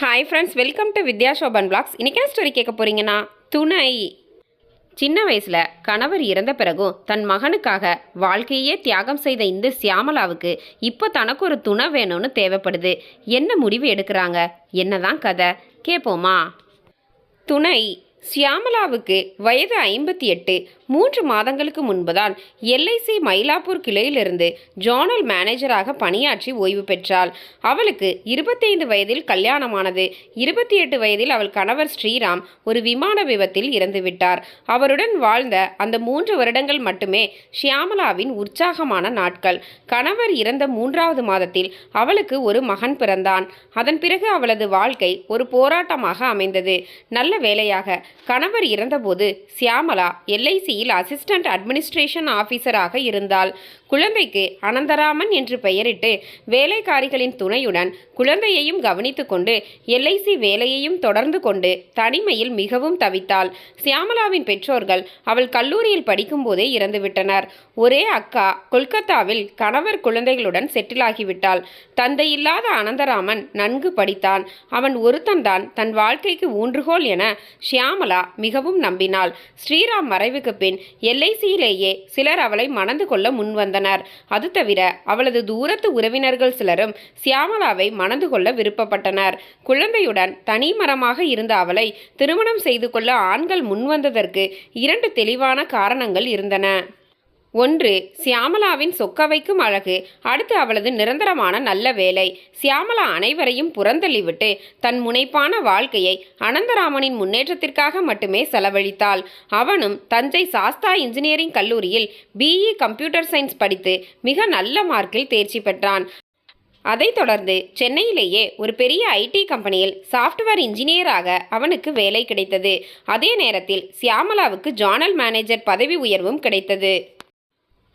Hi friends welcome to Vidya Soban blogs இன்றைக்கி story கேட்க போகிறீங்கன்னா துணை. சின்ன வயசில் கணவர் இறந்த பிறகும் தன் மகனுக்காக வாழ்க்கையே தியாகம் செய்த இந்த சியாமலாவுக்கு இப்போ தனக்கு ஒரு துணை வேணும்னு தேவைப்படுது. என்ன முடிவு எடுக்கிறாங்க? என்னதான் கதை? கேட்போமா துணை. சியாமலாவுக்கு வயது ஐம்பத்தி எட்டு மூன்று மாதங்களுக்கு முன்புதான் எல்ஐசி மயிலாப்பூர் கிளையிலிருந்து ஜோனல் மேனேஜராக பணியாற்றி ஓய்வு பெற்றாள். அவளுக்கு இருபத்தைந்து வயதில் கல்யாணமானது. இருபத்தி எட்டு வயதில் அவள் கணவர் ஸ்ரீராம் ஒரு விமான விபத்தில் இறந்துவிட்டார். அவருடன் வாழ்ந்த அந்த மூன்று வருடங்கள் மட்டுமே ஷியாமலாவின் உற்சாகமான நாட்கள். கணவர் இறந்த மூன்றாவது மாதத்தில் அவளுக்கு ஒரு மகன் பிறந்தான். அதன் பிறகு அவளது வாழ்க்கை ஒரு போராட்டமாக அமைந்தது. நல்ல வேலையாக கணவர் இறந்தபோது சியாமலா எல்ஐசியில் அசிஸ்டன்ட் அட்மினிஸ்ட்ரேஷன் ஆஃபீஸராக இருந்தால் குழந்தைக்கு அனந்தராமன் என்று பெயரிட்டு வேலைக்காரிகளின் துணையுடன் குழந்தையையும் கவனித்துக்கொண்டு எல்ஐசி வேலையையும் தொடர்ந்து கொண்டு தனிமையில் மிகவும் தவித்தாள். சியாமலாவின் பெற்றோர்கள் அவள் கல்லூரியில் படிக்கும்போதே இறந்துவிட்டனர். ஒரே அக்கா கொல்கத்தாவில் கணவர் குழந்தைகளுடன் செட்டிலாகிவிட்டாள். தந்தையில்லாத அனந்தராமன் நன்கு படித்தான். அவன் ஒருத்தன்தான் தன் வாழ்க்கைக்கு ஊன்றுகோல் என ஷியாம் ஷியாமலா மிகவும் நம்பினாள். ஸ்ரீராம் மறைவுக்கு பின் எல்ஐசியிலேயே சிலர் அவளை மணந்து கொள்ள முன்வந்தனர் அது தவிர அவளது தூரத்து உறவினர்கள் சிலரும் சியாமலாவை மணந்து கொள்ள விருப்பப்பட்டனர். குழந்தையுடன் தனிமரமாக இருந்த அவளை திருமணம் செய்து கொள்ள ஆண்கள் முன்வந்ததற்கு இரண்டு தெளிவான காரணங்கள் இருந்தன. ஒன்று சியாமலாவின் சொக்க வைக்கும் அழகு. அடுத்து அவளது நிரந்தரமான நல்ல வேலை. சியாமலா அனைவரையும் புறந்தள்ளிவிட்டு தன் முனைப்பான வாழ்க்கையை அனந்தராமனின் முன்னேற்றத்திற்காக மட்டுமே செலவழித்தாள். அவனும் தஞ்சை சாஸ்தா இன்ஜினியரிங் கல்லூரியில் பிஇ கம்ப்யூட்டர் சயின்ஸ் படித்து மிக நல்ல மார்க்கில் தேர்ச்சி பெற்றான். அதைத் தொடர்ந்து சென்னையிலேயே ஒரு பெரிய ஐடி கம்பெனியில் சாஃப்ட்வேர் இன்ஜினியராக அவனுக்கு வேலை கிடைத்தது. அதே நேரத்தில் சியாமலாவுக்கு ஜானல் மேனேஜர் பதவி உயர்வும் கிடைத்தது.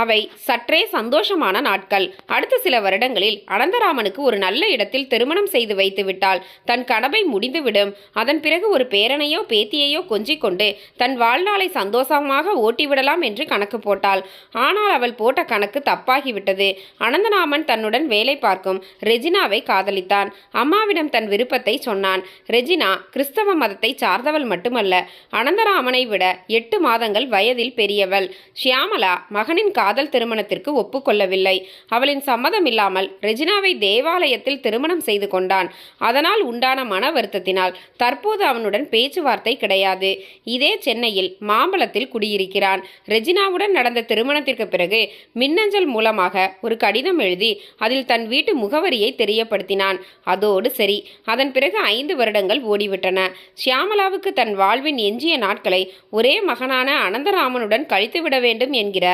அவை சற்றே சந்தோஷமான நாட்கள். அடுத்த சில வருடங்களில் அனந்தராமனுக்கு ஒரு நல்ல இடத்தில் திருமணம் செய்து வைத்துவிட்டால் தன் கடமை முடிந்துவிடும். அதன் பிறகு ஒரு பேரனையோ பேத்தியையோ கொஞ்சிக் கொண்டு தன் வாழ்நாளை சந்தோஷமாக ஓட்டிவிடலாம் என்று கணக்கு போட்டாள். ஆனால் அவள் போட்ட கணக்கு தப்பாகிவிட்டது. அனந்தராமன் தன்னுடன் வேலை பார்க்கும் ரெஜினாவை காதலித்தான். அம்மாவிடம் தன் விருப்பத்தை சொன்னான். ரெஜினா கிறிஸ்தவ மதத்தை சார்ந்தவள் மட்டுமல்ல அனந்தராமனை விட எட்டு மாதங்கள் வயதில் பெரியவள். ஷியாமலா மகனின் காதல் திருமணத்திற்கு ஒப்புக்கொள்ளவில்லை. அவளின் சம்மதம் இல்லாமல் ரெஜினாவை தேவாலயத்தில் திருமணம் செய்து கொண்டான். அதனால் உண்டான மன வருத்தத்தினால் தற்போது அவனுடன் பேச்சுவார்த்தை கிடையாது. இதே சென்னையில் மாம்பழத்தில் குடியிருக்கிறான். ரெஜினாவுடன் நடந்த திருமணத்திற்கு பிறகு மின்னஞ்சல் மூலமாக ஒரு கடிதம் எழுதி அதில் தன் வீட்டு முகவரியை தெரியப்படுத்தினான். அதோடு சரி அதன் பிறகு ஐந்து வருடங்கள் ஓடிவிட்டன. ஷியாமலாவுக்கு தன் வாழ்வின் எஞ்சிய நாட்களை ஒரே மகனான அனந்தராமனுடன் கழித்துவிட வேண்டும் என்கிற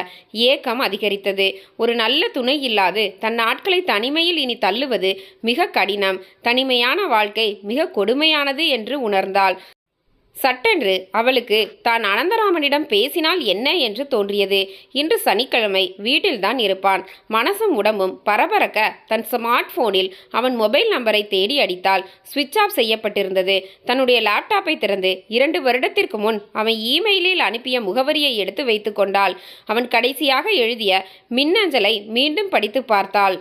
ஏக்கம் அதிகரித்தது. ஒரு நல்ல துணை இல்லாது தன் நாட்களை தனிமையில் இனி தள்ளுவது மிக கடினம். தனிமையான வாழ்க்கை மிக கொடுமையானது என்று உணர்ந்தாள். சட்டென்று அவளுக்கு தான் அனந்தராமனிடம் பேசினால் என்ன என்று தோன்றியது. இன்று சனிக்கிழமை வீட்டில்தான் இருப்பான். மனசும் உடம்பும் பரபரக்க தன் ஸ்மார்ட் போனில் அவன் மொபைல் நம்பரை தேடி அடித்தால் சுவிட்ச் ஆஃப் செய்யப்பட்டிருந்தது. தன்னுடைய லேப்டாப்பை திறந்து இரண்டு வருடத்திற்கு முன் அவன் இமெயிலில் அனுப்பிய முகவரியை எடுத்து வைத்து கொண்டாள். அவன் கடைசியாக எழுதிய மின்னஞ்சலை மீண்டும் படித்து பார்த்தாள்.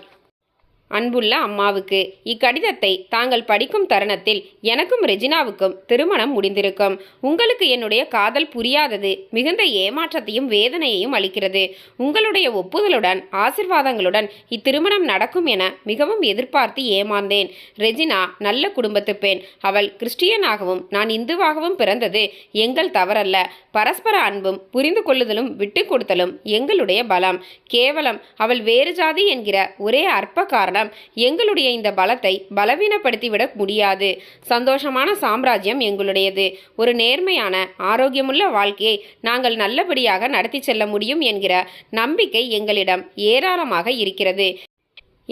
அன்புள்ள அம்மாவுக்கு. இக்கடிதத்தை தாங்கள் படிக்கும் தருணத்தில் எனக்கும் ரெஜினாவுக்கும் திருமணம் முடிந்திருக்கும். உங்களுக்கு என்னுடைய காதல் புரியாதது மிகுந்த ஏமாற்றத்தையும் வேதனையையும் அளிக்கிறது. உங்களுடைய ஒப்புதலுடன் ஆசிர்வாதங்களுடன் இத்திருமணம் நடக்கும் என மிகவும் எதிர்பார்த்து ஏமாந்தேன். ரெஜினா நல்ல குடும்பத்து பெண். அவள் கிறிஸ்டியனாகவும் நான் இந்துவாகவும் பிறந்தது எங்கள் தவறல்ல. பரஸ்பர அன்பும் புரிந்து கொள்ளுதலும் விட்டு கொடுத்தலும் எங்களுடைய பலம். கேவலம் அவள் வேறு ஜாதி என்கிற ஒரே அற்ப காரணம் எங்களுடைய இந்த பலத்தை பலவீனப்படுத்திவிட முடியாது. சந்தோஷமான சாம்ராஜ்யம் எங்களுடையது. ஒரு நேர்மையான ஆரோக்கியமுள்ள வாழ்க்கையை நாங்கள் நல்லபடியாக நடத்தி செல்ல முடியும் என்கிற நம்பிக்கை எங்களிடம் ஏராளமாக இருக்கிறது.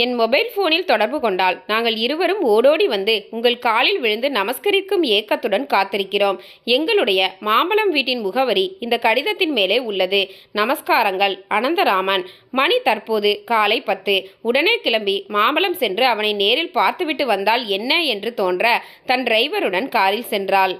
என் மொபைல் போனில் தொடர்பு கொண்டால் நாங்கள் இருவரும் ஓடோடி வந்து உங்கள் காலில் விழுந்து நமஸ்கரிக்கும் ஏக்கத்துடன் காத்திருக்கிறோம். எங்களுடைய மாம்பழம் வீட்டின் முகவரி இந்த கடிதத்தின் மேலே உள்ளது. நமஸ்காரங்கள். அனந்தராமன். மணி தற்போது காலை பத்து. உடனே கிளம்பி மாம்பழம் சென்று அவனை நேரில் பார்த்துவிட்டு வந்தால் என்ன என்று தோன்ற தன் டிரைவருடன் காரில் சென்றாள்.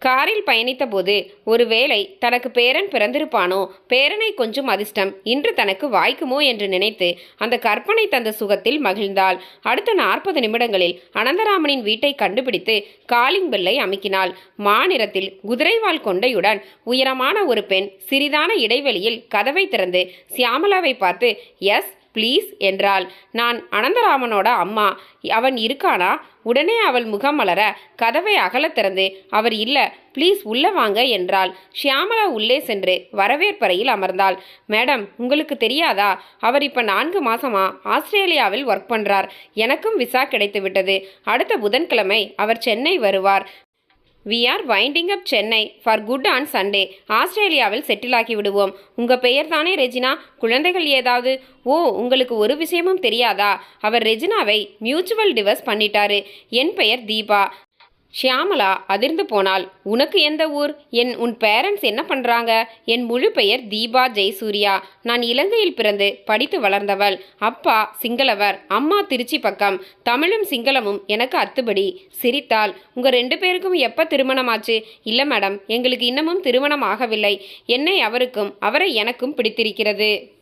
காரில் பயணித்தபோது ஒருவேளை தனக்கு பேரன் பிறந்திருப்பானோ? பேரனை கொஞ்சம் அதிர்ஷ்டம். இன்று தனக்கு வாய்க்குமோ என்று நினைத்து அந்த கற்பனை தந்த சுகத்தில் மகிழ்ந்தாள். அடுத்த நாற்பது நிமிடங்களில் அனந்தராமனின் வீட்டை கண்டுபிடித்து காலிங் பெல்லை அமுக்கினாள். மாநிறத்தில் குதிரைவால் கொண்டையுடன் உயரமான ஒரு பெண் சிறிதான இடைவெளியில் கதவை திறந்து சியாமலாவை பார்த்து எஸ் ப்ளீஸ் என்றாள். நான் அனந்தராமனோட அம்மா. அவன் இருக்கானா? உடனே அவள் முகம் மலர கதவை அகலத் திறந்து அவர் இல்ல ப்ளீஸ் உள்ளே வாங்க என்றாள். ஷியாமலா உள்ளே சென்று வரவேற்பறையில் அமர்ந்தாள். மேடம் உங்களுக்கு தெரியாதா? அவர் இப்போ நான்கு மாசமா ஆஸ்திரேலியாவில் ஒர்க் பண்ணுறார் எனக்கும் விசா கிடைத்து விட்டது அடுத்த புதன்கிழமை அவர் சென்னை வருவார். We are winding up Chennai for good on Sunday ஆஸ்திரேலியாவில் செட்டில் ஆகி விடுவோம். உங்கள் பெயர் தானே ரெஜினா? குழந்தைகள் ஏதாவது? ஓ உங்களுக்கு ஒரு விஷயமும் தெரியாதா? அவர் ரெஜினாவை மியூச்சுவல் டிவர்ஸ் பண்ணிட்டாரு. என் பெயர் தீபா. ஷியாமலா அதிர்ந்து போனால் உனக்கு எந்த ஊர்? என் உன் பேரண்ட்ஸ் என்ன பண்ணுறாங்க என் முழு பெயர் தீபா ஜெயசூர்யா. நான் இலங்கையில் பிறந்து படித்து வளர்ந்தவள். அப்பா சிங்களவர் அம்மா திருச்சி பக்கம். தமிழும் சிங்களமும் எனக்கு அத்துபடி. சிரித்தாள். உங்கள் ரெண்டு பேருக்கும் எப்போ திருமணமாச்சு? இல்லை மேடம் எங்களுக்கு இன்னமும் திருமணம் ஆகவில்லை. என்னை அவருக்கும் அவரை எனக்கும் பிடித்திருக்கிறது.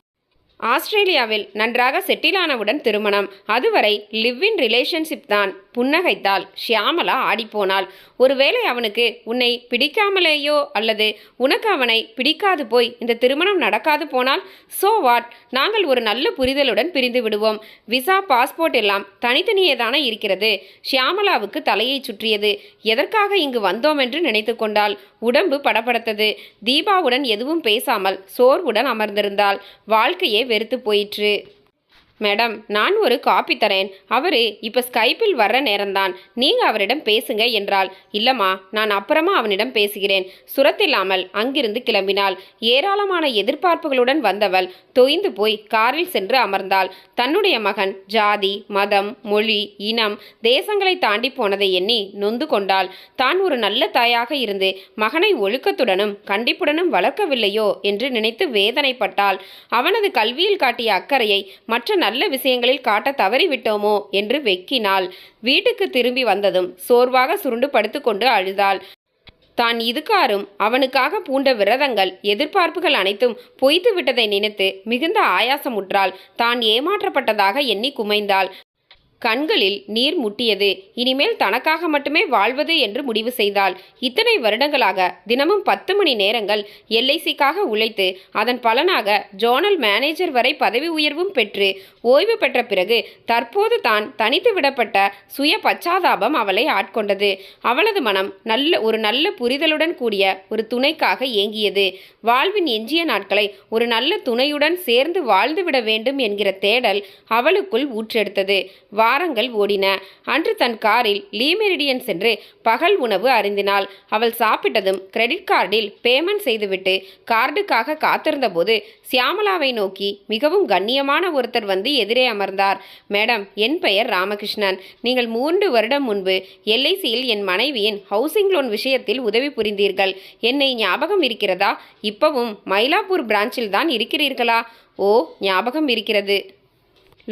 ஆஸ்திரேலியாவில் நன்றாக செட்டிலானவுடன் திருமணம். அதுவரை லிவ் இன் ரிலேஷன்ஷிப் தான் புன்னகைத்தாள். ஷியாமலா ஆடிப்போனாள். ஒருவேளை அவனுக்கு உன்னை பிடிக்காமலேயோ அல்லது உனக்கு அவனை பிடிக்காது போய் இந்த திருமணம் நடக்காது போனால் சோ வாட் நாங்கள் ஒரு நல்ல புரிதலுடன் பிரிந்து விடுவோம். விசா பாஸ்போர்ட் எல்லாம் தனித்தனியே தானே இருக்கிறது. ஷியாமலாவுக்கு தலையை சுற்றியது. எதற்காக இங்கு வந்தோம் என்று நினைத்து கொண்டாள். உடம்பு படபடத்தது. தீபாவுடன் எதுவும் பேசாமல் சோர்வுடன் அமர்ந்திருந்தாள். வாழ்க்கையே வெறுத்து போயிற்று. மேடம் நான் ஒரு காப்பி தரேன். அவரு இப்போ ஸ்கைப்பில் வர்ற நேரம்தான். நீங்க அவரிடம் பேசுங்க என்றாள். இல்லம்மா நான் அப்புறமா அவனிடம் பேசுகிறேன். சுரத்தில்லாமல் அங்கிருந்து கிளம்பினாள். ஏராளமான எதிர்பார்ப்புகளுடன் வந்தவள் தொய்ந்து போய் காரில் சென்று அமர்ந்தாள். தன்னுடைய மகன் ஜாதி மதம் மொழி இனம் தேசங்களை தாண்டி போனதை எண்ணி நொந்து கொண்டாள். தான் ஒரு நல்ல தாயாக இருந்து மகனை ஒழுக்கத்துடனும் கண்டிப்புடனும் வளர்க்கவில்லையோ என்று நினைத்து வேதனைப்பட்டாள். அவனது கல்வியில் காட்டிய அக்கறையை மற்ற நல்ல விஷயங்களில் காட்ட தவறிவிட்டோமோ என்று வெக்கினாள். வீட்டுக்கு திரும்பி வந்ததும் சோர்வாக சுருண்டு படுத்துக்கொண்டு அழுதாள். தான் இதுக்காரும் அவனுக்காக பூண்ட விரதங்கள் எதிர்பார்ப்புகள் அனைத்தும் பொய்த்து விட்டதை நினைத்து மிகுந்த ஆயாசமுற்றாள். தான் ஏமாற்றப்பட்டதாக எண்ணி குமைந்தாள். கண்களில் நீர் முட்டியது. இனிமேல் தனக்காக மட்டுமே வாழ்வது என்று முடிவு செய்தாள். இத்தனை வருடங்களாக தினமும் பத்து மணி நேரங்கள் எல்ஐசிக்காக உழைத்து அதன் பலனாக ஜோனல் மேனேஜர் வரை பதவி உயர்வும் பெற்று ஓய்வு பெற்ற பிறகு தற்போது தான் தனித்து விடப்பட்ட சுய பச்சாதாபம் அவளை ஆட்கொண்டது. அவளது மனம் நல்ல ஒரு நல்ல புரிதலுடன் கூடிய ஒரு துணைக்காக ஏங்கியது. வாழ்வின் எஞ்சிய நாட்களை ஒரு நல்ல துணையுடன் சேர்ந்து வாழ்ந்துவிட வேண்டும் என்கிற தேடல் அவளுக்குள் ஊற்றெடுத்தது. வாரங்கள் ஓடின. அன்று தன் காரில் லீமெரிடியன் சென்று பகல் உணவு அறிந்தினாள். அவள் சாப்பிட்டதும் கிரெடிட் கார்டில் பேமெண்ட் செய்துவிட்டு கார்டுக்காக காத்திருந்தபோது சியாமலாவை நோக்கி மிகவும் கண்ணியமான ஒருத்தர் வந்து எதிரே அமர்ந்தார். மேடம் என் பெயர் ராமகிருஷ்ணன். நீங்கள் மூன்று வருடம் முன்பு எல்ஐசியில் என் மனைவியின் ஹவுசிங் லோன் விஷயத்தில் உதவி புரிந்தீர்கள். என்னை ஞாபகம் இருக்கிறதா? இப்பவும் மயிலாப்பூர் பிரான்ச்சில் தான் இருக்கிறீர்களா? ஓ ஞாபகம் இருக்கிறது.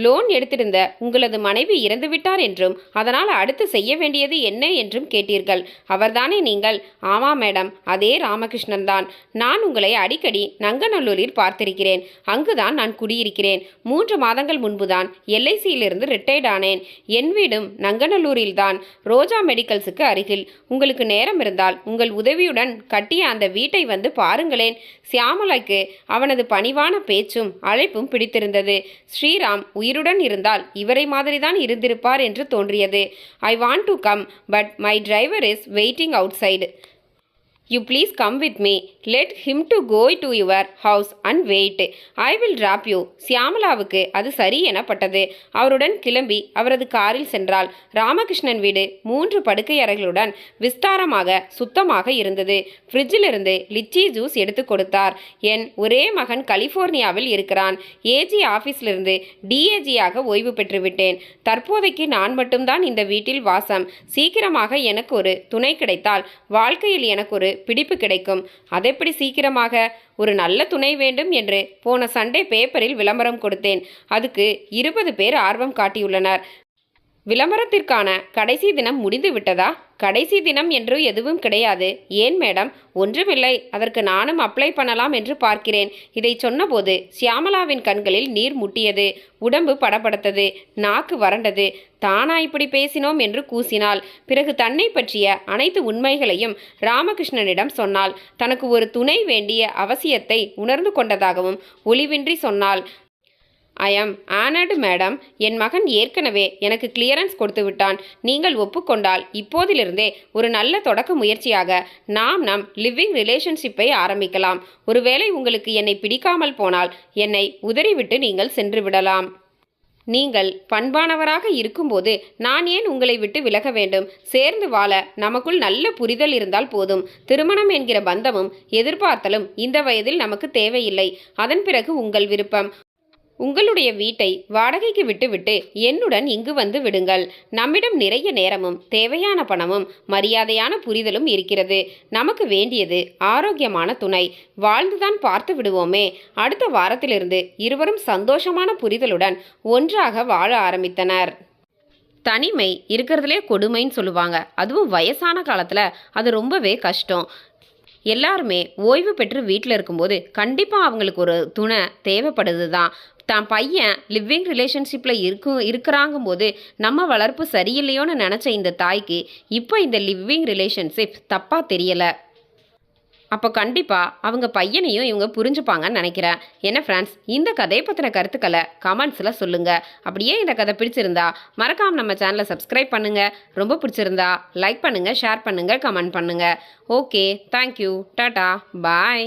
லோன் எடுத்திருந்த உங்களது மனைவி இறந்துவிட்டார் என்றும் அதனால் அடுத்து செய்ய வேண்டியது என்ன என்றும் கேட்டீர்கள். அவர்தானே நீங்கள்? ஆமா மேடம். அதே ராமகிருஷ்ணன் தான் நான் உங்களை அடிக்கடி நங்கநல்லூரில் பார்த்திருக்கிறேன். அங்குதான் நான் குடியிருக்கிறேன். மூன்று மாதங்கள் முன்புதான் எல்ஐசியிலிருந்து ரிட்டையர்ட் ஆனேன். என் வீடும் நங்கநல்லூரில்தான். ரோஜா மெடிக்கல்ஸுக்கு அருகில். உங்களுக்கு நேரம் இருந்தால் உங்கள் உதவியுடன் கட்டிய அந்த வீட்டை வந்து பாருங்களேன். சியாமலைக்கு அவனது பணிவான பேச்சும் அழைப்பும் பிடித்திருந்தது. ஸ்ரீராம் உயிருடன் இருந்தால் இவரை மாதிரிதான் இருந்திருப்பார் என்று தோன்றியது. I want to come but my driver is waiting outside you please come with me let him to go to your house and wait I will drop you சியாமலாவுக்கு அது சரி எனப்பட்டது. அவருடன் கிளம்பி அவரது காரில் சென்றாள். ராமகிருஷ்ணன் வீடு மூன்று படுக்கை அறைகளுடன் விஸ்தாரமாக சுத்தமாக இருந்தது. ஃப்ரிட்ஜிலிருந்து லிச்சி ஜூஸ் எடுத்து கொடுத்தார். என் ஒரே மகன் கலிஃபோர்னியாவில் இருக்கிறான். ஏஜி ஆஃபீஸிலிருந்து டிஏஜியாக ஓய்வு பெற்றுவிட்டேன். தற்போதைக்கு நான் மட்டும்தான் இந்த வீட்டில் வாசம். சீக்கிரமாக எனக்கு ஒரு துணை கிடைத்தால் வாழ்க்கையில் எனக்கு ஒரு பிடிப்பு கிடைக்கும். அதெப்படி சீக்கிரமாக ஒரு நல்ல துணை வேண்டும் என்று போன சண்டே பேப்பரில் விளம்பரம் கொடுத்தேன். அதுக்கு இருபது பேர் ஆர்வம் காட்டியுள்ளனர். விளம்பரத்திற்கான கடைசி தினம் முடிந்து விட்டதா? கடைசி தினம் என்று எதுவும் கிடையாது. ஏன் மேடம்? ஒன்றுமில்லை. அதற்கு நானும் அப்ளை பண்ணலாம் என்று பார்க்கிறேன். இதை சொன்னபோது சியாமலாவின் கண்களில் நீர் முட்டியது. உடம்பு படபடத்தது. நாக்கு வறண்டது. தானா இப்படி பேசினோம் என்று கூசினாள். பிறகு தன்னை பற்றிய அனைத்து உண்மைகளையும் ராமகிருஷ்ணனிடம் சொன்னாள். தனக்கு ஒரு துணை வேண்டிய அவசியத்தை உணர்ந்து கொண்டதாகவும் ஒளிவின்றி சொன்னாள். ஐ ஆம் ஆனர்டு மேடம் என் மகன் ஏற்கனவே எனக்கு கிளியரன்ஸ் கொடுத்து விட்டான். நீங்கள் ஒப்புக்கொண்டால் இப்போதிலிருந்தே ஒரு நல்ல தொடக்க முயற்சியாக நாம் நம் லிவிங் ரிலேஷன்ஷிப்பை ஆரம்பிக்கலாம். ஒருவேளை உங்களுக்கு என்னை பிடிக்காமல் போனால் என்னை உதறிவிட்டு நீங்கள் சென்று விடலாம். நீங்கள் பண்பானவராக இருக்கும்போது நான் ஏன் உங்களை விட்டு விலக வேண்டும்? சேர்ந்து வாழ நமக்குள் நல்ல புரிதல் இருந்தால் போதும். திருமணம் என்கிற பந்தமும் எதிர்பார்த்தலும் இந்த வயதில் நமக்கு தேவையில்லை. அதன் பிறகு உங்கள் விருப்பம். உங்களுடைய வீட்டை வாடகைக்கு விட்டுவிட்டு என்னுடன் இங்கு வந்து விடுங்கள். நம்மிடம் நிறைய நேரமும் தேவையான பணமும் மரியாதையான புரிதலும் இருக்கிறது. நமக்கு வேண்டியது ஆரோக்கியமான துணை. வாழ்ந்துதான் பார்த்து விடுவோமே. அடுத்த வாரத்திலிருந்து இருவரும் சந்தோஷமான புரிதலுடன் ஒன்றாக வாழ ஆரம்பித்தனர். தனிமை இருக்கிறதுலே கொடுமைன்னு சொல்லுவாங்க. அதுவும் வயசான காலத்தில் அது ரொம்பவே கஷ்டம். எல்லாருமே ஓய்வு பெற்று வீட்டில் இருக்கும்போது கண்டிப்பாக அவங்களுக்கு ஒரு துணை தேவைப்படுது தான் தான் பையன் லிவ்விங் ரிலேஷன்ஷிப்பில் இருக்கும் இருக்கிறாங்கும் போது நம்ம வளர்ப்பு சரியில்லையோன்னு நினச்ச இந்த தாய்க்கு இப்போ இந்த லிவ்விங் ரிலேஷன்ஷிப் தப்பாக தெரியலை. அப்போ கண்டிப்பாக அவங்க பையனையும் இவங்க புரிஞ்சுப்பாங்கன்னு நினைக்கிறேன். என்ன ஃப்ரெண்ட்ஸ் இந்த கதையை பற்றின கருத்துக்களை கமெண்ட்ஸில் சொல்லுங்கள் அப்படியே இந்த கதை பிடிச்சிருந்தா மறக்காம நம்ம சேனலை சப்ஸ்கிரைப் பண்ணுங்கள் ரொம்ப பிடிச்சிருந்தா லைக் பண்ணுங்கள் ஷேர் பண்ணுங்கள் கமெண்ட் பண்ணுங்கள் ஓகே தேங்க்யூ டாட்டா பாய்